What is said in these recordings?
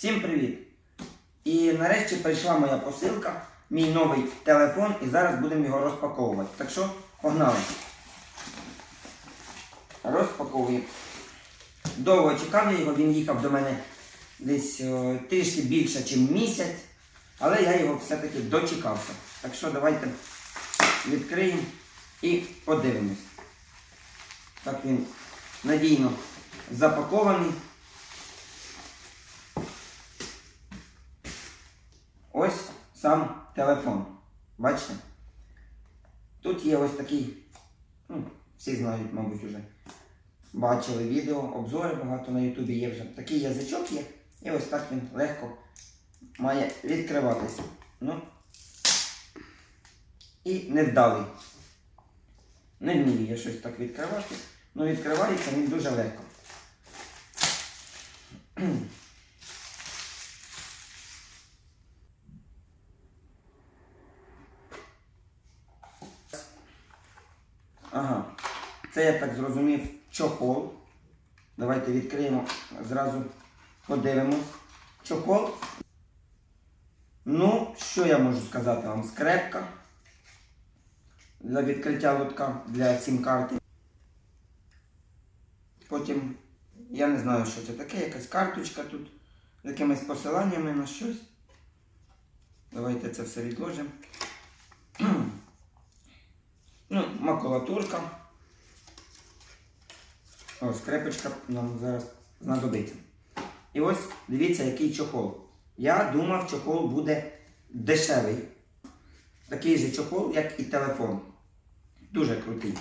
Всім привіт! І нарешті прийшла моя посилка, мій новий телефон, і зараз будемо його розпаковувати. Так що, погнали! Розпаковуємо. Довго чекав я його, він їхав до мене десь е, трішки більше, ніж місяць, але я його все-таки дочекався. Так що давайте відкриємо і подивимось. Так він надійно запакований. Ось сам телефон. Бачите? Тут є ось такий, ну, всі знають, мабуть, вже бачили відео, обзори багато на Ютубі є вже. Такий язичок є, і ось так він легко має відкриватися. Ну, і невдалий. Не вмію я щось так відкривати, але відкривається він дуже легко. Це я так зрозумів чохол. Давайте відкриємо, зразу подивимось. Чохол. Ну, що я можу сказати вам? Скрепка для відкриття лотка для сім-карти. Потім, я не знаю, що це таке, якась карточка тут з якимись посиланнями на щось. Давайте це все відложимо. Ну, макулатурка. О, скрепочка нам зараз знадобиться. І ось дивіться, який чохол. Я думав, чохол буде дешевий. Такий же чохол, як і телефон. Дуже крутий.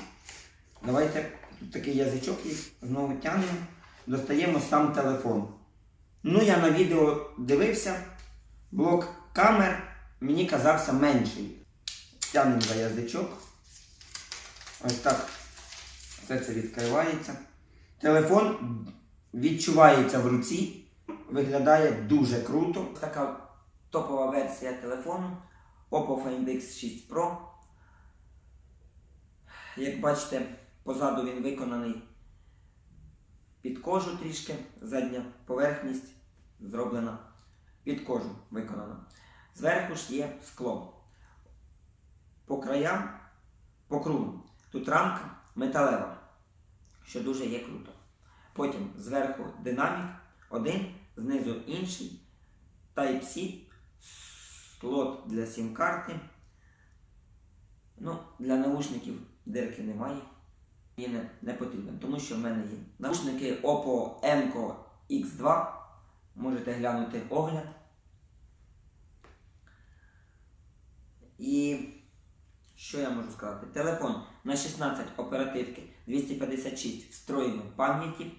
Давайте тут такий язичок є, знову тягнемо, достаємо сам телефон. Ну, я на відео дивився, блок камер мені казався менший. Тягнемо за язичок. Ось так все це відкривається. Телефон відчувається в руці, виглядає дуже круто. Така топова версія телефону Oppo Find X6 Pro. Як бачите, позаду він виконаний під кожу трішки, задня поверхність зроблена під кожу виконана. Зверху ж є скло. По краям, по кругу. Тут рамка металева, що дуже є круто. Потім зверху динамік один, знизу інший. Type-C, слот для сім-карти. Ну, для наушників дирки немає. Мені не, не потрібен, тому що в мене є наушники Oppo Enco X2. Можете глянути огляд. І що я можу сказати? Телефон на 16 оперативки 256 встроєної пам'яті.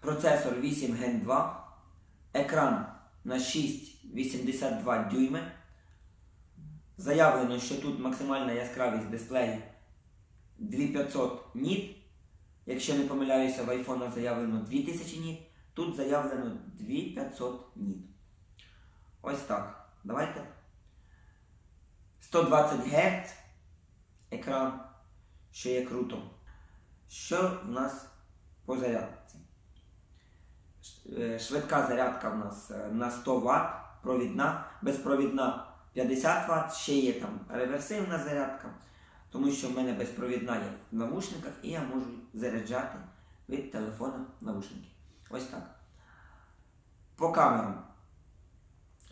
Процесор 8 Gen 2. Екран на 6,82 дюйми. Заявлено, що тут максимальна яскравість дисплею 2500 ніт. Якщо не помиляюся, в iPhone заявлено 2000 ніт. Тут заявлено 2500 ніт. Ось так. Давайте. 120 Гц екран, що є круто. Що в нас по зарядці? Е, Швидка зарядка в нас е, на 100 Вт, провідна, безпровідна 50 Вт, ще є там реверсивна зарядка, тому що в мене безпровідна є в навушниках і я можу заряджати від телефона навушники. Ось так. По камерам.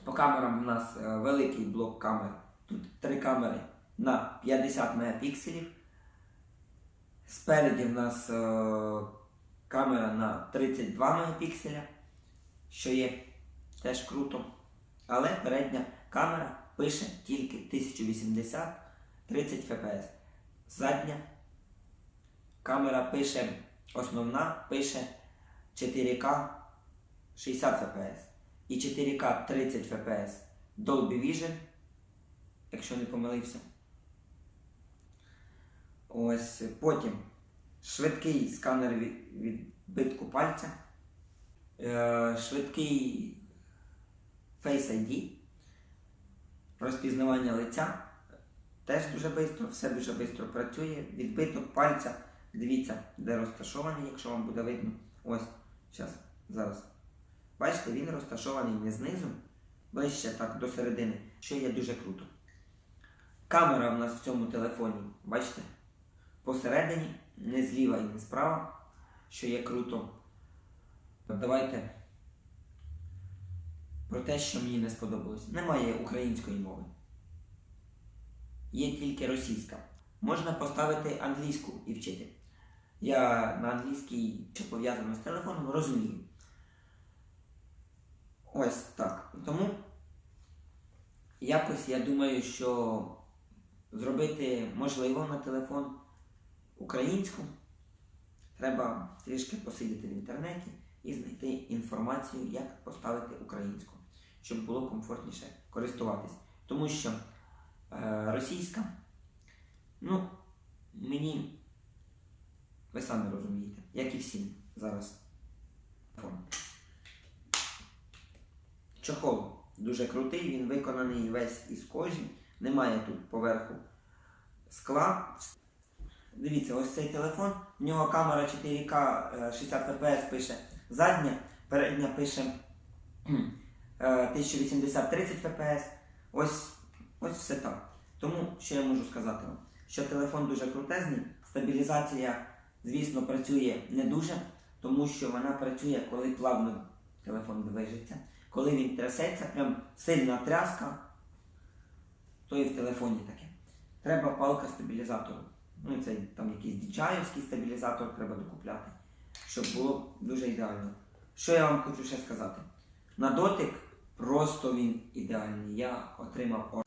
По камерам у нас е, великий блок камер. Тут три камери на 50 мегапікселів. Спереді в нас е, камера на 32 мегапікселя, що є теж круто. Але передня камера пише тільки 1080 30 fps. Задня камера пише, основна пише 4К 60 fps. І 4К 30 fps Dolby Vision якщо не помилився. Ось потім швидкий сканер від- відбитку пальця, е, швидкий Face ID, розпізнавання лиця. Теж дуже швидко, все дуже швидко працює. Відбиток пальця. Дивіться, де розташований, якщо вам буде видно. Ось, зараз Зараз. Бачите, він розташований не знизу, ближче так до середини, що є дуже круто. Камера в нас в цьому телефоні, бачите? Посередині, не зліва і не справа, що є круто. Давайте про те, що мені не сподобалось. Немає української мови. Є тільки російська. Можна поставити англійську і вчити. Я на англійській, що пов'язано з телефоном, розумію. Ось так. Тому якось я думаю, що зробити можливо на телефон українську. Треба трішки посидіти в інтернеті і знайти інформацію, як поставити українську, щоб було комфортніше користуватись. Тому що е, російська, ну, мені, ви самі розумієте, як і всім зараз. Чохол дуже крутий, він виконаний весь із кожі, немає тут поверху скла. Дивіться, ось цей телефон, в нього камера 4К е, 60 FPS пише задня, передня пише кхм, е, 1080 30 FPS. Ось, ось все так. Тому що я можу сказати вам, що телефон дуже крутезний, стабілізація, звісно, працює не дуже, тому що вона працює, коли плавно телефон движеться. Коли він трясеться, прям сильна тряска, то і в телефоні таке. Треба палка стабілізатору. Ну, це там якийсь діджаївський стабілізатор треба докупляти, щоб було дуже ідеально. Що я вам хочу ще сказати? На дотик просто він ідеальний. Я отримав ор...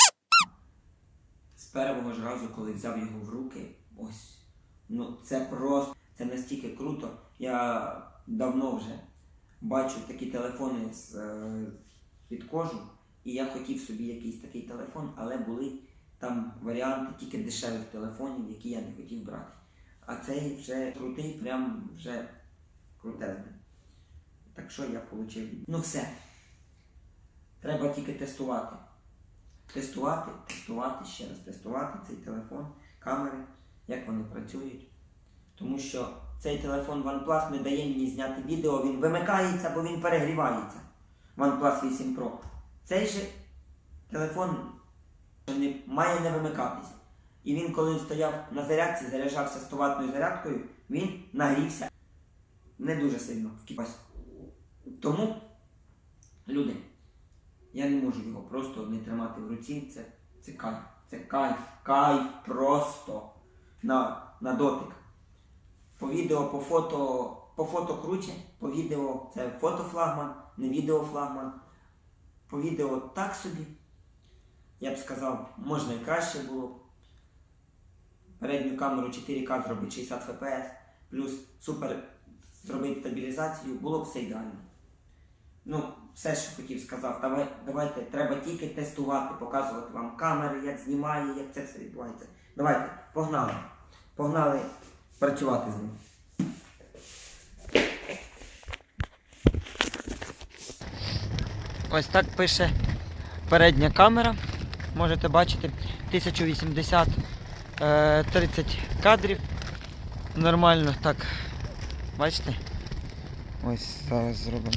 з першого ж разу, коли взяв його в руки. Ось. Ну, це просто це настільки круто. Я давно вже бачу такі телефони з е, під кожу, і я хотів собі якийсь такий телефон, але були там варіанти тільки дешевих телефонів, які я не хотів брати. А цей вже крутий, прям вже крутезний. Так що я отримав. Ну все. Треба тільки тестувати. Тестувати, тестувати, ще раз тестувати цей телефон, камери, як вони працюють. Тому що цей телефон OnePlus не дає мені зняти відео, він вимикається, бо він перегрівається. OnePlus 8 Pro. Цей же телефон не, має не вимикатися. І він, коли стояв на зарядці, заряджався 100 ватною зарядкою, він нагрівся не дуже сильно в кіпась. Тому, люди, я не можу його просто не тримати в руці. Це, це кайф. Це кайф, кайф просто на, на дотик. По відео, по фото, по фото круче, по відео це фотофлагман, не відеофлагман. По відео так собі. Я б сказав, можна і краще було. Передню камеру 4К зробити 60 FPS, плюс супер зробити стабілізацію, було б все ідеально. Ну, все, що хотів сказав, давай, давайте, треба тільки тестувати, показувати вам камери, як знімає, як це все відбувається. Давайте, погнали. Погнали працювати з ним. Ось так пише передня камера. Можете бачити 1080 е, 30 кадрів. Нормально так. Бачите? Ось зараз зробимо.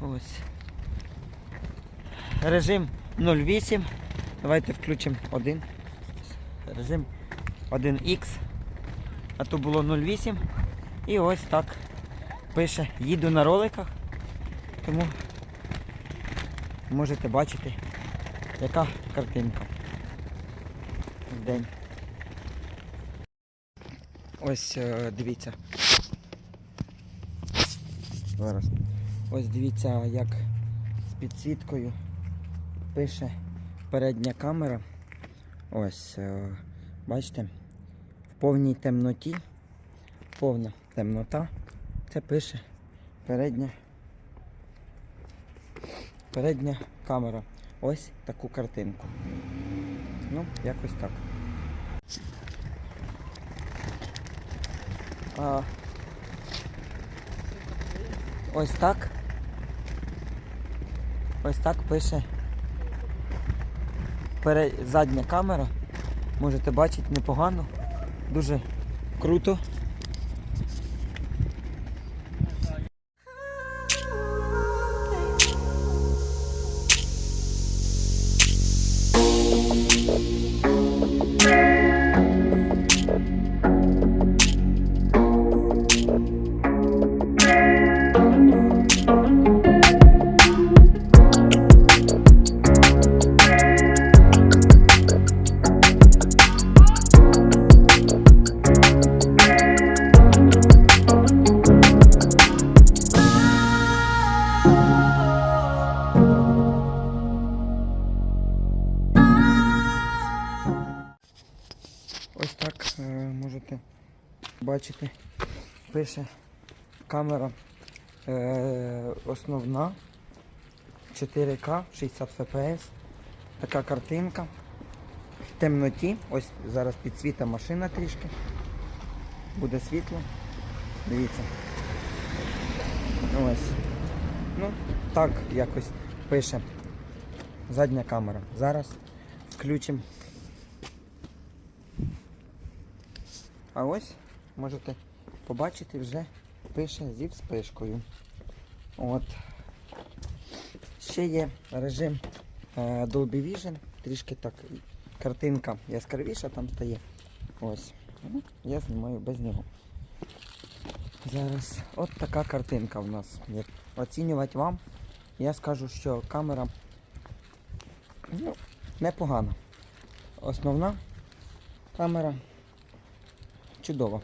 Ось. Режим 08. Давайте включимо один. Режим 1X. А то було 08. І ось так пише їду на роликах. Тому можете бачити, яка картинка в день. Ось е, дивіться. Зараз. Ось дивіться, як з підсвіткою пише передня камера. Ось, е, бачите, в повній темноті, повна темнота. Це пише передня передня камера. Ось таку картинку. Ну, якось так. А, ось так. Ось так пише задня камера. Можете бачити непогано. Дуже круто. Бачите, пише камера е, основна 4К 60 FPS. Така картинка. В темноті. Ось зараз підсвіта машина трішки. Буде світло. Дивіться. Ось. Ну, так якось пише задня камера. Зараз включимо. А ось можете побачити вже пише зі вспишкою. От. Ще є режим е, Dolby Vision, трішки так картинка яскравіша там стає. Ось. Ну, Я знімаю без нього. Зараз от така картинка в нас. Як оцінювати вам, я скажу, що камера ну, непогана. Основна камера чудова.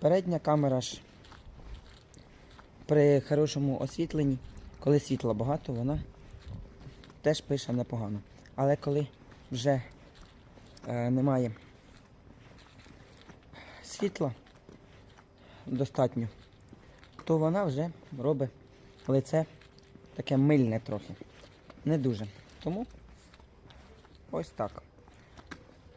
Передня камера ж при хорошому освітленні, коли світла багато, вона теж пише непогано. Але коли вже е, немає світла достатньо, то вона вже робить лице таке мильне трохи. Не дуже. Тому ось так.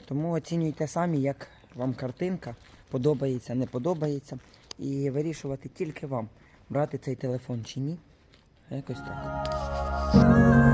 Тому оцінюйте самі, як вам картинка, подобається, не подобається. І вирішувати тільки вам, брати цей телефон чи ні. Якось так.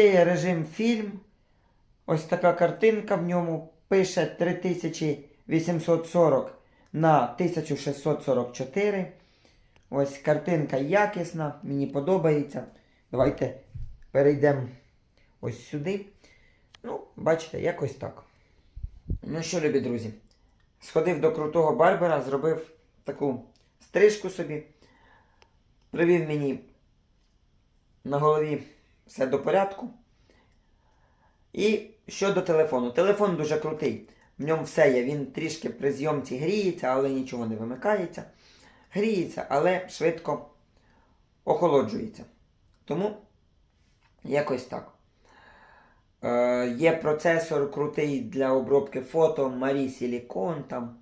Ще є режим фільм. Ось така картинка в ньому пише 3840 на 1644. Ось картинка якісна, мені подобається. Давайте перейдемо ось сюди. Ну, бачите, якось так. Ну що, любі друзі, сходив до крутого барбера, зробив таку стрижку собі. Привів мені на голові все до порядку. І щодо телефону. Телефон дуже крутий. В ньому все є. Він трішки при зйомці гріється, але нічого не вимикається. Гріється, але швидко охолоджується. Тому якось так. Е, є процесор крутий для обробки фото, Марі Силікон там.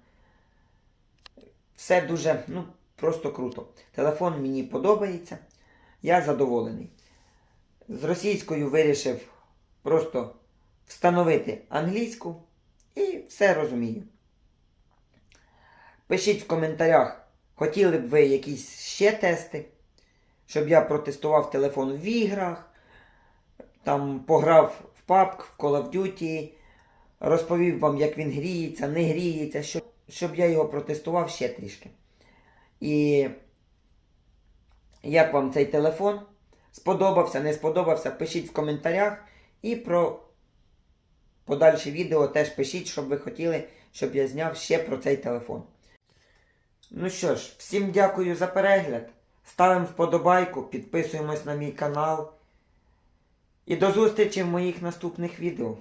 Все дуже, ну, просто круто. Телефон мені подобається. Я задоволений. З російською вирішив просто встановити англійську і все розумію. Пишіть в коментарях, хотіли б ви якісь ще тести, щоб я протестував телефон в іграх, там пограв в PUBG, в Call of Duty, розповів вам, як він гріється, не гріється, щоб, щоб я його протестував ще трішки. І як вам цей телефон? Сподобався, не сподобався, пишіть в коментарях. І про подальші відео теж пишіть, щоб ви хотіли, щоб я зняв ще про цей телефон. Ну що ж, всім дякую за перегляд. Ставимо вподобайку, підписуємось на мій канал. І до зустрічі в моїх наступних відео.